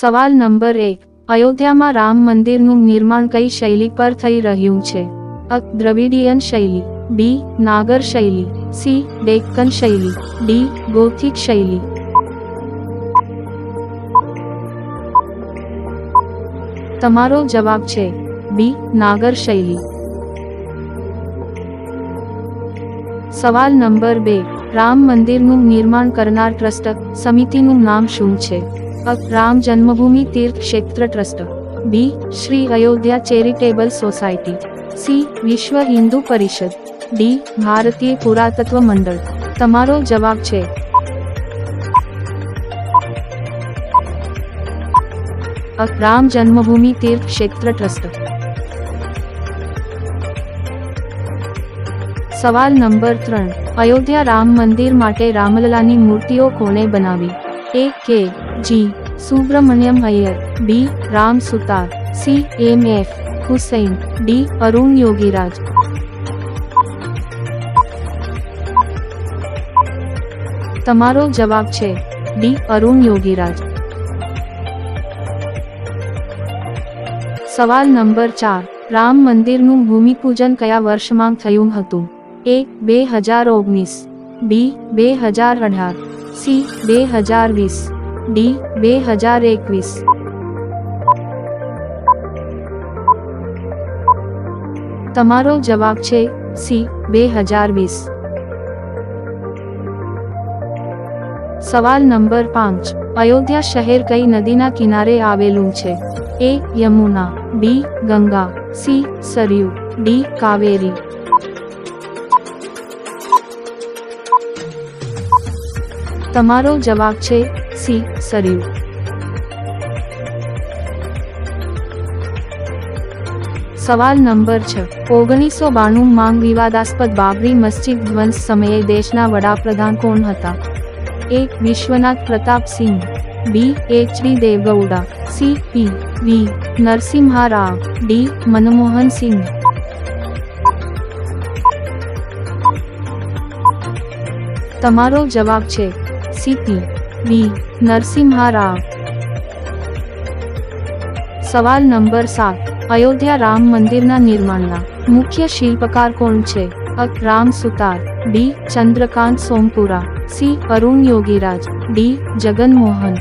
સવાલ નંબર એક, અયોધ્યામાં રામ મંદિરનું નિર્માણ કઈ શૈલી પર થઈ રહ્યું છે? અ, દ્રવિડિયન શૈલી, બી, નાગર શૈલી, સી, ડેક્કન શૈલી, ડી, ગોથિક શૈલી. તમારો જવાબ છે, બી, નાગર શૈલી. સવાલ નંબર બે, રામ મંદિરનું નિર્માણ કરનાર ટ્રસ્ટ સમિતિનું નામ શું છે? અ Ram Janmabhoomi Teerth Kshetra trust B Shri Ayodhya charitable society C Vishwa Hindu Parishad D ભારતીય પુરાતત્વ મંડળ તમારો જવાબ છે રામ જન્મભૂમિ તીર્થ ક્ષેત્ર ટ્રસ્ટ સવાલ નંબર ત્રણ અયોધ્યા રામ મંદિર માટે રામલલાની મૂર્તિઓ કોણે બનાવી A K G Subramanyam Iyer B Ram Sutar C M F Husain D Arun Yogiraj તમારો જવાબ છે ડી અરુણ યોગીરાજ સવાલ નંબર ચાર, રામ મંદિરનું ભૂમિપૂજન કયા વર્ષમાં થયું હતું? એ બે હજાર ઓગણીસ બી બે હજાર અઢાર સી, બે હજાર વીસ. ડી, બે હજાર એકવીસ. તમારો જવાબ છે સી, બે હજાર વીસ. સવાલ નંબર પાંચ. અયોધ્યા શહેર કઈ નદીના કિનારે આવેલું છે? A, Yamuna. B, Ganga. C, Saryu. D, Kaveri. તમારો જવાબ છે સી સરયુ સવાલ નંબર છ. ઓગણીસો બાણું માંગ વિવાદાસ્પદ બાબરી મસ્જિદ ધ્વંસ સમયે દેશના વડાપ્રધાન કોણ હતા? A, Vishwanath Pratap Singh. B, H D Deve Gowda. C, P, V, Narasimha Rao. D, Manmohan Singh. તમારો જવાબ છે સીપી વી. નરસિમ્હા રાવ સવાલ નંબર સાત. અયોધ્યા રામ મંદિરના નિર્માણના મુખ્ય શિલ્પકાર કોણ છે? A. Ram Sutar D Chandrakant Sompura, C. Arun Yogiraj, D. Jagan Mohan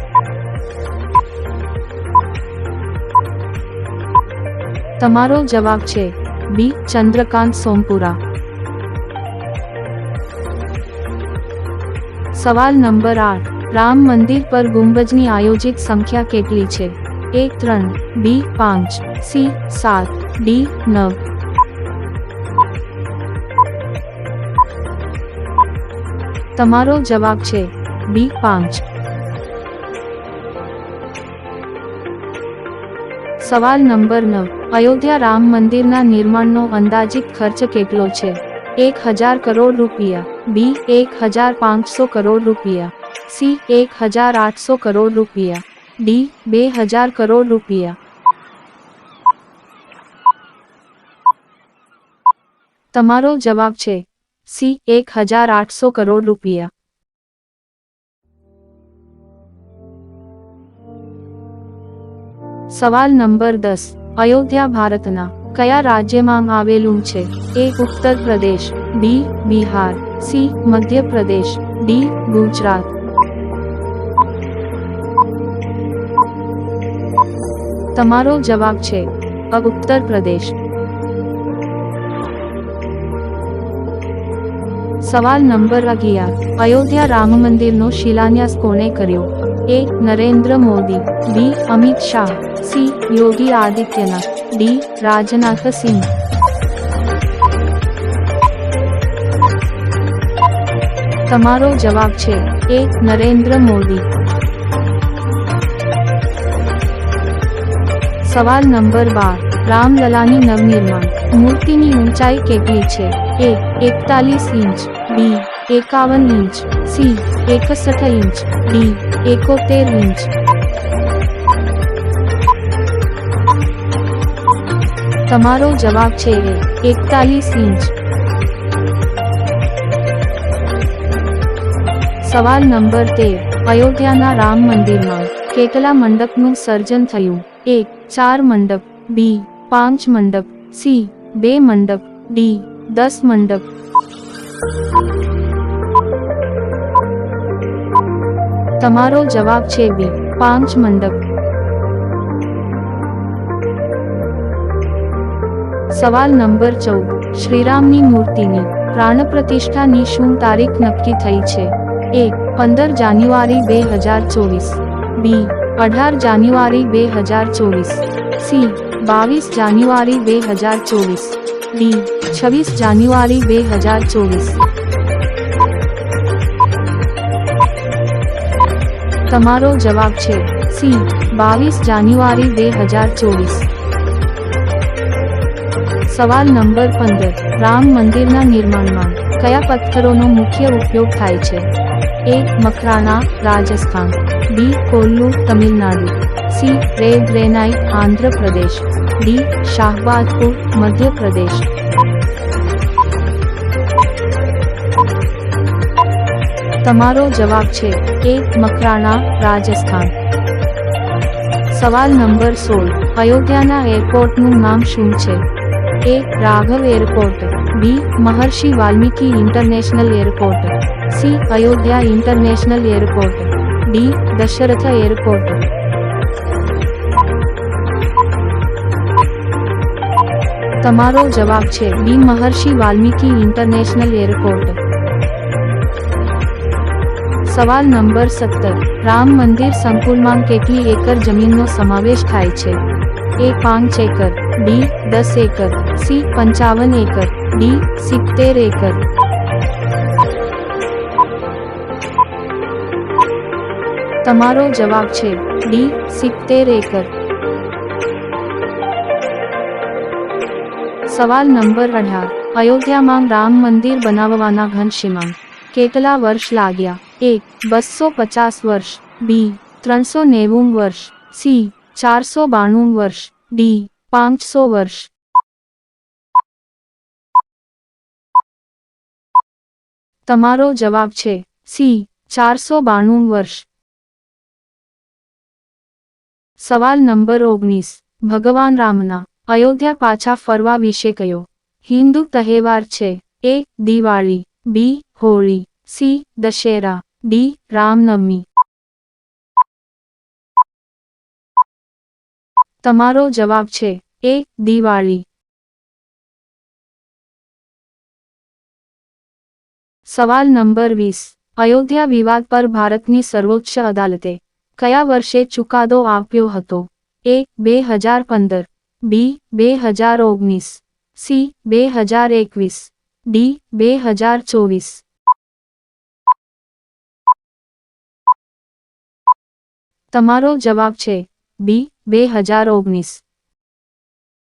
તમારો જવાબ છે, બી. ચંદ્રકાંત સોમપુરા. સવાલ નંબર આઠ. રામ મંદિર પર ગુંબજની આયોજિત સંખ્યા કેટલી છે? એ ત્રણ, બી પાંચ, સી સાત, ડી નવ. તમારો જવાબ છે, બી પાંચ. સવાલ નંબર નવ. અયોધ્યા રામ મંદિરના નિર્માણનો અંદાજિત ખર્ચ કેટલો છે? એક હજાર કરોડ રૂપિયા. બી એક હજાર પાંચસો કરોડ રૂપિયા સી એક હજાર આઠસો કરોડ રૂપિયા ડી બે હજાર કરોડ રૂપિયા તમારો જવાબ છે સી એક હજાર આઠસો કરોડ રૂપિયા સવાલ નંબર દસ અયોધ્યા ભારતના કયા રાજ્યમાં આવેલું છે એ ઉત્તર પ્રદેશ બી બિહાર. C Madhya Pradesh D, Gujarat. તમારો જવાબ છે અ ઉત્તર પ્રદેશ સવાલ નંબર અગિયાર. અયોધ્યા રામ મંદિરનો શિલાન્યાસ કોણે કર્યો? A, Narendra Modi. B, Amit Shah. C, Yogi Adityanath. D Rajnath Singh તમારો જવાબ છે, એ નરેન્દ્ર મોદી. સવાલ નંબર બાર, રામલલાની નવનિર્માણ, મૂર્તિની ઊંચાઈ કેટલી છે? એ, એકતાલીસ ઇંચ, બી, એકાવન ઇંચ, સી, એકસઠ ઇંચ, ડી, એકોતેર ઇંચ. તમારો જવાબ છે, એ, એકતાલીસ ઇંચ. સવાલ નંબર તેર. અયોધ્યાના રામ મંદિરમાં કેટલા મંડપનું સર્જન થયું? એક ચાર મંડપ. બી, પાંચ મંડપ. સી, બે મંડપ. ડી, દસ મંડપ. તમારો જવાબ છે બી, પાંચ મંડપ. સવાલ નંબર ચૌદ. શ્રીરામની મૂર્તિની પ્રાણ પ્રતિષ્ઠાની શું તારીખ નક્કી થઈ છે? એક, પંદર જાન્યુઆરી બે હજાર ચોવીસ. બી, અઢાર જાન્યુઆરી બે હજાર ચોવીસ. સી, બાવીસ જાન્યુઆરી બે હજાર ચોવીસ. ડી, છવ્વીસ જાન્યુઆરી બે હજાર ચોવીસ. તમારો જવાબ છે સી, બાવીસ જાન્યુઆરી બે હજાર ચોવીસ. સવાલ નંબર પંદર, રામ મંદિરના નિર્માણમાં કયા પથ્થરોનો મુખ્ય ઉપયોગ થાય છે? A Makrana Rajasthan B Kollu Tamil Nadu C red granite Andhra Pradesh D Shahabadpur Madhya Pradesh તમારો જવાબ છે એ મકરાણા રાજસ્થાન સવાલ નંબર સોળ. અયોધ્યાના એરપોર્ટનું નામ શું છે? A Raghav airport. B Maharshi Valmiki international airport. C Ayodhya international airport D Dashrath airport તમારો જવાબ છે B Maharshi Valmiki international airport સવાલ નંબર સત્તર રામ મંદિર સંકુલમાં કેટલી એકર જમીનનો સમાવેશ થાય છે એ પાંચ એકર બી દસ એકર સી પંચાવન એકર ડી સિત્તેર એકર તમારો જવાબ છે ડી સિત્તેર એકર સવાલ નંબર અઢાર. અયોધ્યામાં રામ મંદિર બનાવવાના ઘનશ્યામાં. કેટલા વર્ષ લાગ્યા? એક, બસો પચાસ વર્ષ. બી, ત્રણસો નેવું વર્ષ. સી, ચારસો બાણું વર્ષ. ડી, પાંચસો વર્ષ. તમારો જવાબ છે સી, ચારસો બાણું વર્ષ. સવાલ નંબર ઓગણીસ. ભગવાન રામના અયોધ્યા પાછા ફરવા વિશે કયો? હિન્દુ તહેવાર છે. A, Diwali. B, Holi. C, Dussehra. D, Ram Navami. તમારો જવાબ છે. એ, દિવાળી. સવાલ નંબર વીસ. અયોધ્યા વિવાદ પર ભારતની સર્વોચ્ચ અદાલતે કયા વર્ષે ચુકાદો આપ્યો હતો? એ, બે હજાર પંદર. બી, બે હજાર ઓગણીસ. સી, બે હજાર એકવીસ. ડી, બે હજાર ચોવીસ. તમારો જવાબ છે બી, બે હજાર ઓગણીસ.